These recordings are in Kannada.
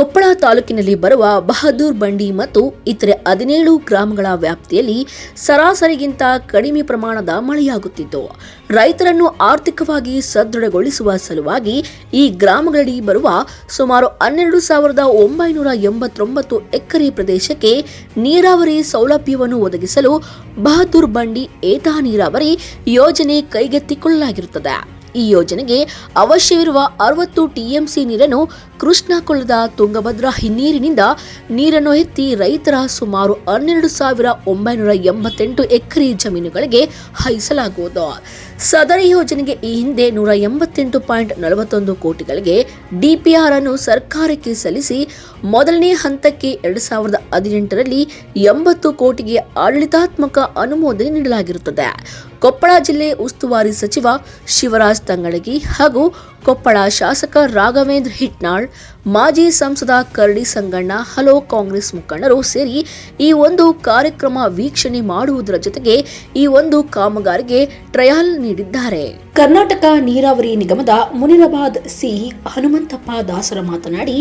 ಕೊಪ್ಪಳ ತಾಲೂಕಿನಲ್ಲಿ ಬರುವ ಬಹದ್ದೂರ್ ಬಂಡಿ ಮತ್ತು ಇತರೆ ಹದಿನೇಳು ಗ್ರಾಮಗಳ ವ್ಯಾಪ್ತಿಯಲ್ಲಿ ಸರಾಸರಿಗಿಂತ ಕಡಿಮೆ ಪ್ರಮಾಣದ ಮಳೆಯಾಗುತ್ತಿದ್ದು, ರೈತರನ್ನು ಆರ್ಥಿಕವಾಗಿ ಸದೃಢಗೊಳಿಸುವ ಸಲುವಾಗಿ ಈ ಗ್ರಾಮಗಳಲ್ಲಿ ಬರುವ ಸುಮಾರು ಹನ್ನೆರಡು ಸಾವಿರದ ಒಂಬೈನೂರ ಎಂಬತ್ತೊಂಬತ್ತು ಎಕರೆ ಪ್ರದೇಶಕ್ಕೆ ನೀರಾವರಿ ಸೌಲಭ್ಯವನ್ನು ಒದಗಿಸಲು ಬಹದ್ದೂರ್ ಬಂಡಿ ಏತ ನೀರಾವರಿ ಯೋಜನೆ ಕೈಗೆತ್ತಿಕೊಳ್ಳಲಾಗಿರುತ್ತದೆ. ಈ ಯೋಜನೆಗೆ ಅವಶ್ಯವಿರುವ ಅರವತ್ತು ಟಿಎಂಸಿ ನೀರನ್ನು ಕೃಷ್ಣಾಕೊಳ್ಳದ ತುಂಗಭದ್ರಾ ಹಿನ್ನೀರಿನಿಂದ ನೀರನ್ನು ಎತ್ತಿ ರೈತರ ಸುಮಾರು ಹನ್ನೆರಡು ಸಾವಿರ ಒಂಬೈನೂರ ಎಂಬತ್ತೆಂಟು ಎಕರೆ ಜಮೀನುಗಳಿಗೆ ಹಾಯಿಸಲಾಗುವುದು. ಸದರಿ ಯೋಜನೆಗೆ ಈ ಹಿಂದೆ ನೂರ ಎಂಬತ್ತೆಂಟು ಪಾಯಿಂಟ್ ನಲವತ್ತೊಂದು ಕೋಟಿಗಳಿಗೆ ಡಿಪಿಆರ್ ಅನ್ನು ಸರ್ಕಾರಕ್ಕೆ ಸಲ್ಲಿಸಿ ಮೊದಲನೇ ಹಂತಕ್ಕೆ ಎರಡು ಸಾವಿರದ ಹದಿನೆಂಟರಲ್ಲಿ ಎಂಬತ್ತು ಕೋಟಿಗೆ ಆಡಳಿತಾತ್ಮಕ ಅನುಮೋದನೆ ನೀಡಲಾಗಿರುತ್ತದೆ. ಕೊಪ್ಪಳ ಜಿಲ್ಲೆ ಉಸ್ತುವಾರಿ ಸಚಿವ ಶಿವರಾಜ್ ತಂಗಡಗಿ ಹಾಗೂ ಕೊಪ್ಪಳ ಶಾಸಕ ರಾಘವೇಂದ್ರ ಹಿಟ್ನಾಳ್, ಮಾಜಿ ಸಂಸದ ಕರಡಿ ಸಂಗಣ್ಣ, ಹಲೋ ಕಾಂಗ್ರೆಸ್ ಮುಖಂಡರು ಸೇರಿ ಈ ಒಂದು ಕಾರ್ಯಕ್ರಮ ವೀಕ್ಷಣೆ ಮಾಡುವುದರ ಜೊತೆಗೆ ಈ ಒಂದು ಕಾಮಗಾರಿಗೆ ಟ್ರಯಲ್ ನೀಡಿದ್ದಾರೆ. ಕರ್ನಾಟಕ ನೀರಾವರಿ ನಿಗಮದ ಮುನಿರಾಬಾದ್ ಸಿ ಹನುಮಂತಪ್ಪ ದಾಸರ ಮಾತನಾಡಿ,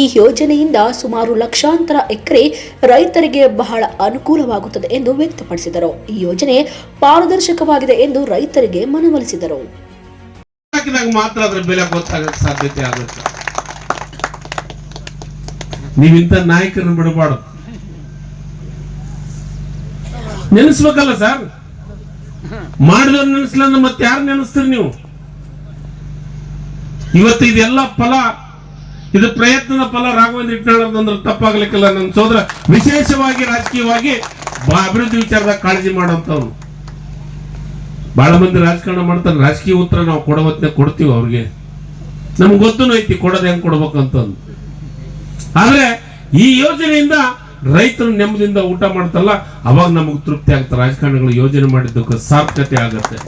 ಈ ಯೋಜನೆಯಿಂದ ಸುಮಾರು ಲಕ್ಷಾಂತರ ಎಕರೆ ರೈತರಿಗೆ ಬಹಳ ಅನುಕೂಲವಾಗುತ್ತದೆ ಎಂದು ವ್ಯಕ್ತಪಡಿಸಿದರು. ಈ ಯೋಜನೆ ಪಾರದರ್ಶಕವಾಗಿದೆ ಎಂದು ರೈತರಿಗೆ ಮನವೊಲಿಸಿದರು. ನೀವಿಂತ ನಾಯಕರನ್ನು ಬಿಡಬಾರ್ದು. ನೆನೆಸ್ಬೇಕಲ್ಲ ಸರ್? ಮಾಡಿದವ್ರು ನೆನೆಸ್ಲ ಅಂದ್ರೆ ಮತ್ತೆ ಯಾರು ನೆನೆಸ್ತೀರಿ ನೀವು? ಇವತ್ತು ಇದೆಲ್ಲ ಫಲ, ಇದು ಪ್ರಯತ್ನದ ಫಲ ರಾಘವೇಂದ್ರ ಇಟ್ನಾಳ್ ತಪ್ಪಾಗ್ಲಿಕ್ಕಿಲ್ಲ ನನ್ನ ಸೋದರ. ವಿಶೇಷವಾಗಿ ರಾಜಕೀಯವಾಗಿ ಅಭಿವೃದ್ಧಿ ವಿಚಾರದಾಗ ಕಾಳಜಿ ಮಾಡೋಂಥವ್ರು ಬಹಳ ಮಂದಿ ರಾಜಕಾರಣ ಮಾಡ್ತಾರೆ, ರಾಜಕೀಯ ಉತ್ತರ ನಾವು ಕೊಡೋ ಕೊಡ್ತೀವಿ ಅವ್ರಿಗೆ. ನಮ್ಗೆ ಗೊತ್ತೂ ಐತಿ ಕೊಡೋದು ಹೆಂಗ್ ಕೊಡ್ಬೇಕಂತಂದು. ಆದ್ರೆ ಈ ಯೋಜನೆಯಿಂದ ರೈತರು ನೆಮ್ಮದಿಯಿಂದ ಊಟ ಮಾಡ್ತಲ್ಲ ಅವಾಗ ನಮಗೆ ತೃಪ್ತಿ ಆಗುತ್ತೆ ರಾಜಕಾರಣಿಗಳು ಯೋಜನೆ ಮಾಡಿದ್ದಕ್ಕೆ ಸಾರ್ಥಕತೆ ಆಗತ್ತೆ.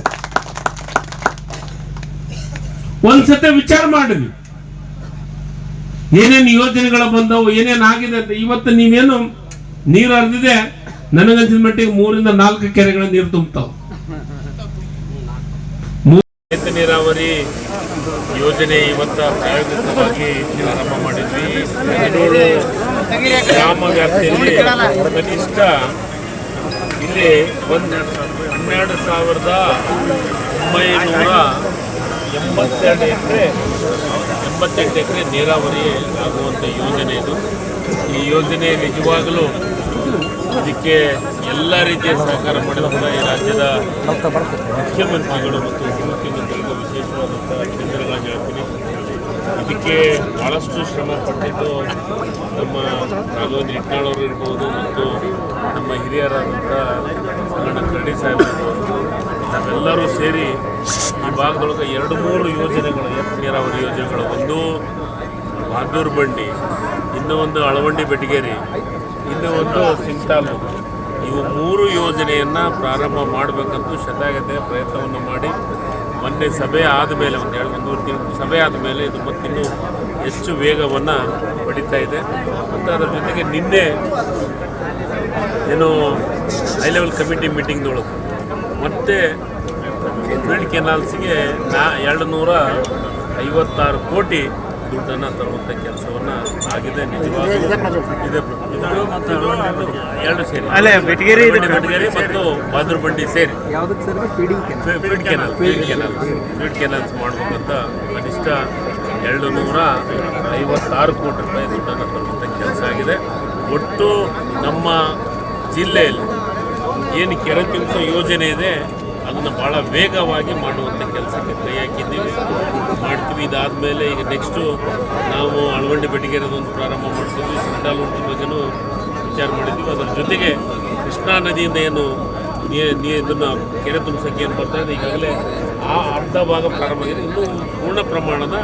ಒಂದ್ಸತೆ ವಿಚಾರ ಮಾಡಿದ್ವಿ. ಏನೇನು ಯೋಜನೆಗಳು ಬಂದವು, ಏನೇನು ಆಗಿದೆ ಅಂತ. ಇವತ್ತು ನೀವೇನು ನೀರು ಹರಿದಿದೆ ನನಗನ್ಸಿದ ಮಟ್ಟಿಗೆ ಮೂರಿಂದ ನಾಲ್ಕು ಕೆರೆಗಳ ನೀರು ತುಂಬ್ತಾವ. ನೀರಾವರಿ ಯೋಜನೆ ಇವತ್ತ ಪ್ರಾಯೋಗಿಕವಾಗಿ ಪ್ರಾರಂಭ ಮಾಡಿದ್ವಿ. ಗ್ರಾಮ ವ್ಯಾಪ್ತಿಯಲ್ಲಿ ಕನಿಷ್ಠ ಇಲ್ಲಿ ಒಂದು ಹನ್ನೆರಡು ಸಾವಿರದ ಒಂಬೈನೂರ ಎಂಬತ್ತೆರಡು ಎಕರೆ ಎಂಬತ್ತೆಂಟು ಎಕರೆ ನೀರಾವರಿ ಆಗುವಂಥ ಯೋಜನೆ ಇದು. ಈ ಯೋಜನೆ ನಿಜವಾಗಲೂ ಇದಕ್ಕೆ ಎಲ್ಲ ರೀತಿಯ ಸಹಕಾರ ಮಾಡಿದಂಥ ಈ ರಾಜ್ಯದ ಮುಖ್ಯಮಂತ್ರಿಗಳು ಮತ್ತು ಇದಕ್ಕೆ ಭಾಳಷ್ಟು ಶ್ರಮ ಪಟ್ಟಿದ್ದು ನಮ್ಮ ರಾಘವೇಂದ್ರ ಇಟ್ನಾಳವರು ಇರ್ಬೋದು ಮತ್ತು ನಮ್ಮ ಹಿರಿಯರಾದಂಥ ಸಂಗಣ್ಣ ಕರಡಿ ಸಾಹೇಬ್ ಇರ್ಬೋದು. ನಾವೆಲ್ಲರೂ ಸೇರಿ ಈ ಭಾಗದೊಳಗೆ ಎರಡು ಮೂರು ಯೋಜನೆಗಳು ನೀರಾವರಿ ಯೋಜನೆಗಳು. ಒಂದು ಬಹದ್ದೂರು ಬಂಡಿ, ಇನ್ನೂ ಒಂದು ಅಳವಂಡಿ ಬೆಟಗೇರಿ, ಇನ್ನೂ ಒಂದು ಸಿಂಗ್ಟಾಲು ಇವು ಮೂರು ಯೋಜನೆಯನ್ನು ಪ್ರಾರಂಭ ಮಾಡಬೇಕಂತೂ ಶತಾಗತೆ ಪ್ರಯತ್ನವನ್ನು ಮಾಡಿ ಮೊನ್ನೆ ಸಭೆ ಆದಮೇಲೆ ಒಂದು ಎರಡು ಒಂದೂವರೆ ತಿಂಗಳು ಸಭೆ ಆದಮೇಲೆ ಇದು ಮತ್ತಿನ್ನೂ ಹೆಚ್ಚು ವೇಗವನ್ನು ಪಡಿತಾ ಇದೆ. ಮತ್ತು ಅದರ ಜೊತೆಗೆ ನಿನ್ನೆ ಏನು ಹೈ ಲೆವೆಲ್ ಕಮಿಟಿ ಮೀಟಿಂಗ್ನೊಳಗೆ ಮತ್ತೆ ಫೀಲ್ಡ್ ಕೆನಾಲ್ಸ್ಗೆ ನಾ ಎರಡು ನೂರ ಐವತ್ತಾರು ಕೋಟಿ ದುಡ್ಡನ್ನು ತರುವಂಥ ಕೆಲಸವನ್ನು ಆಗಿದೆ ನಿಜವಾಗ್ಲೂ ಇದೆ ಎರಡು ಸೇರಿ. ಅಲ್ಲೇ ಬೆಟಗೇರಿ ಇದೆ. ಬೆಟಗೇರಿ ಮತ್ತು ಬಾದ್ರ ಬಂಡಿ ಸೇರಿ. Feed sir feeding canal field canal feed canal feed canals ಮಾಡಬೇಕಂತ ಕನಿಷ್ಠ ಎರಡು ನೂರ ಐವತ್ತಾರು ಕೋಟಿ ರೂಪಾಯಿ ದುಡ್ಡನ್ನು ತರುವಂಥ ಕೆಲಸ ಆಗಿದೆ. ಒಟ್ಟು ನಮ್ಮ ಜಿಲ್ಲೆಯಲ್ಲಿ ಏನು ಕೆರೆ ತುಂಬಿಸೋ ಯೋಜನೆ ಇದೆ ಅದನ್ನು ಭಾಳ ವೇಗವಾಗಿ ಮಾಡುವಂಥ ಕೆಲಸಕ್ಕೆ ಕೈ ಹಾಕಿದ್ದೀವಿ. ಮಾಡ್ತೀವಿ. ಇದಾದಮೇಲೆ ಈಗ ನೆಕ್ಸ್ಟು ನಾವು ಅಳವಂಡಿ ಬೆಟಗೇರದೊಂದು ಪ್ರಾರಂಭ ಮಾಡ್ತೀವಿ ಸಿಂಡಾಲ್ ಉಂಟು ಬಗ್ಗೆನೂ ವಿಚಾರ ಮಾಡಿದ್ದೀವಿ ಅದರ ಜೊತೆಗೆ ಕೃಷ್ಣಾ ನದಿಯಿಂದ ಏನು ನೀ ನೀ ಇದನ್ನು ಕೆರೆ ತುಂಬಿಸೋಕೆ ಏನು ಬರ್ತಾ ಇದೆ? ಈಗಾಗಲೇ ಆ ಅರ್ಧ ಭಾಗ ಪ್ರಾರಂಭ ಆಗಿದೆ. ಇನ್ನೂ ಪೂರ್ಣ ಪ್ರಮಾಣದ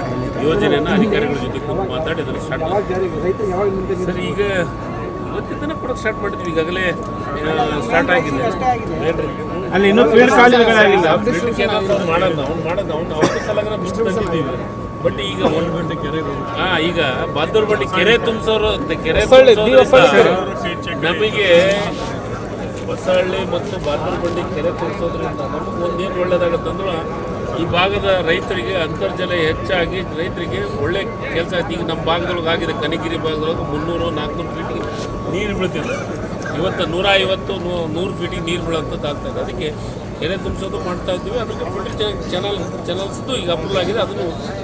ಯೋಜನೆಯನ್ನು ಅಧಿಕಾರಿಗಳ ಜೊತೆ ಮಾತಾಡಿ ಅದನ್ನು ಸ್ಟಾರ್ಟ್ ಸರ್, ಈಗ ಇವತ್ತಿಂದನೇ ಕೊಡೋಕೆ ಸ್ಟಾರ್ಟ್ ಮಾಡಿದ್ವಿ ಈಗಾಗಲೇ ಸ್ಟಾರ್ಟ್ ಆಗಿದೆ ಅಲ್ಲಿ ಇನ್ನೂ ಫೀಲ್ಡ್ ಕಾಲೇಜುಗಳಾಗಿಲ್ಲ ಅವ್ನು ಮಾಡಲ್ಲ ಅವ್ನು ಮಾಡಲ್ಲ ಅವ್ನು ಅವ್ರ ಸಲಗನ ತಂದಿದ್ದೀವಿ ಬಟ್ ಈಗ ಒಂದು ಗಂಟೆ ಕೆರೆ ಹಾ ಈಗ ಬಾದೂರ್ ಬಂಡಿ ಕೆರೆ ತುಂಬಿಸೋರು ಕೆರೆ ನಮಗೆ ಹೊಸಹಳ್ಳಿ ಮತ್ತು ಬಾದೂರ್ ಬಂಡಿ ಕೆರೆ ತುಂಬಿಸೋದ್ರಿಂದ ನಮಗೆ ಒಂದೇನು ಒಳ್ಳೇದಾಗತ್ತಂದ್ರೆ ಈ ಭಾಗದ ರೈತರಿಗೆ ಅಂತರ್ಜಲ ಹೆಚ್ಚಾಗಿ ರೈತರಿಗೆ ಒಳ್ಳೆ ಕೆಲಸ ಆಯ್ತು ಈಗ ನಮ್ಮ ಭಾಗದೊಳಗೆ ಆಗಿದೆ ಕನಿಗಿರಿ ಭಾಗದೊಳಗೆ ಮುನ್ನೂರು ನಾಲ್ಕುನೂರು ಫೀಟಿಗೆ ನೀರು ಬೀಳ್ತಿಲ್ಲ. ಇವತ್ತು ನೂರ ಐವತ್ತು ನೂರು ಫೀಟಿಗೆ ನೀರು ಬೀಳೋಂಥದ್ದು ಇದೆ. ಅದಕ್ಕೆ ಕೆರೆ ತುಂಬಿಸೋದು ಮಾಡ್ತಾ ಇದ್ದೀವಿ. ಅದಕ್ಕೆ ಫಿಲ್ಟರ್ ಚಾನಲ್ ಚಾನಲ್ಸ್ದು ಈಗ ಅಪ್ರೂವ್ ಆಗಿದೆ. ಅದನ್ನು